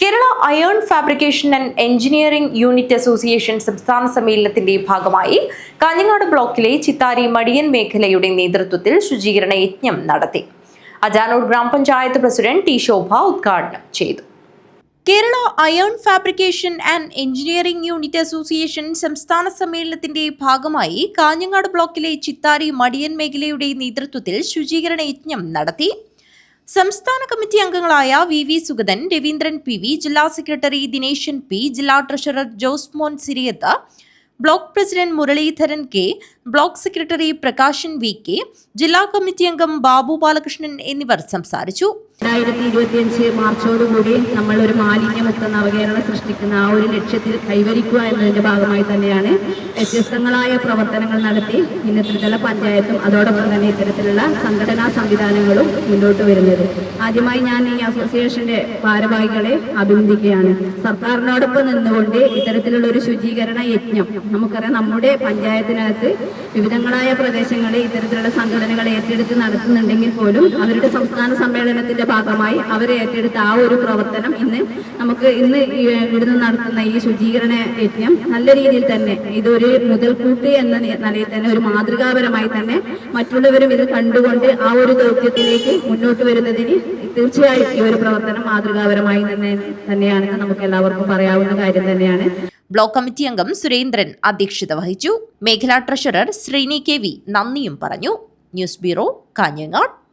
Kerala iron fabrication and engineering unit association സംസ്ഥാന സമ്മേളനത്തിന്റെ ഭാഗമായി കാഞ്ഞങ്ങാട് ബ്ലോക്കിലെ ചിത്താരി മടിയൻ മേഖലയുടെ നേതൃത്വത്തിൽ ശുചീകരണ യജ്ഞം നടത്തി. അജാനൂർ ഗ്രാമപഞ്ചായത്ത് പ്രസിഡന്റ് ടി ശോഭ ഉദ്ഘാടനം ചെയ്തു. Kerala iron fabrication and engineering unit association സംസ്ഥാന സമ്മേളനത്തിന്റെ ഭാഗമായി കാഞ്ഞങ്ങാട് ബ്ലോക്കിലെ ചിത്താരി മടിയൻ മേഖലയുടെ നേതൃത്വത്തിൽ ശുചീകരണ യജ്ഞം നടത്തി. സംസ്ഥാന കമ്മിറ്റി അംഗങ്ങളായ V V Sugathan Raveendran P V ജില്ലാ സെക്രട്ടറി ദിനേശൻ പി ജില്ലാ treasurer Josmon Siriyath block president Muraleedharan K block secretary Prakashan V K ജില്ലാ കമ്മിറ്റി അംഗം ബാബു ബാലകൃഷ്ണൻ എന്നിവർ സംസാരിച്ചു. രണ്ടായിരത്തി ഇരുപത്തിയഞ്ച് മാർച്ചോടുകൂടി നമ്മൾ ഒരു മാലിന്യമുക്ത നവകേരളം സൃഷ്ടിക്കുന്ന ആ ഒരു ലക്ഷ്യത്തിൽ കൈവരിക്കുക എന്നതിന്റെ ഭാഗമായി തന്നെയാണ് വ്യത്യസ്തങ്ങളായ പ്രവർത്തനങ്ങൾ നടത്തി ഇന്ന് ത്രിതല പഞ്ചായത്തും അതോടൊപ്പം തന്നെ ഇത്തരത്തിലുള്ള സംഘടനാ സംവിധാനങ്ങളും മുന്നോട്ട് വരുന്നത്. ആദ്യമായി ഞാൻ ഈ അസോസിയേഷന്റെ ഭാരവാഹികളെ അഭിനന്ദിക്കുകയാണ്. സർക്കാരിനോടൊപ്പം നിന്നുകൊണ്ട് ഇത്തരത്തിലുള്ള ഒരു ശുചീകരണ യജ്ഞം നമുക്കറിയാം നമ്മുടെ പഞ്ചായത്തിനകത്ത് വിവിധങ്ങളായ പ്രദേശങ്ങളിൽ ഇത്തരത്തിലുള്ള സംഘടനകൾ ഏറ്റെടുത്ത് നടത്തുന്നുണ്ടെങ്കിൽ പോലും അവരുടെ സംസ്ഥാന സമ്മേളനത്തിന്റെ ഭാഗമായി അവർ ഏറ്റെടുത്ത ആ ഒരു പ്രവർത്തനം ഇന്ന് നമുക്ക് ഇന്ന് ഇവിടുന്ന് നടത്തുന്ന ഈ ശുചീകരണ യജ്ഞം നല്ല രീതിയിൽ തന്നെ ഇതൊരു മുതൽക്കൂട്ട് എന്ന നിലയിൽ തന്നെ ഒരു മാതൃകാപരമായി തന്നെ മറ്റുള്ളവരും ഇത് കണ്ടുകൊണ്ട് ആ ഒരു ദൗത്യത്തിലേക്ക് മുന്നോട്ട് വരുന്നതിന് തീർച്ചയായും ഈ ഒരു പ്രവർത്തനം മാതൃകാപരമായി തന്നെ തന്നെയാണെന്ന് നമുക്ക് എല്ലാവർക്കും പറയാവുന്ന കാര്യം തന്നെയാണ്. ബ്ലോക്ക് കമ്മിറ്റി അംഗം സുരേന്ദ്രൻ അധ്യക്ഷത വഹിച്ചു. മേഖലാ ട്രഷറർ ശ്രീനി കെ വി നന്ദിയും പറഞ്ഞു. News bureau Kanhangad.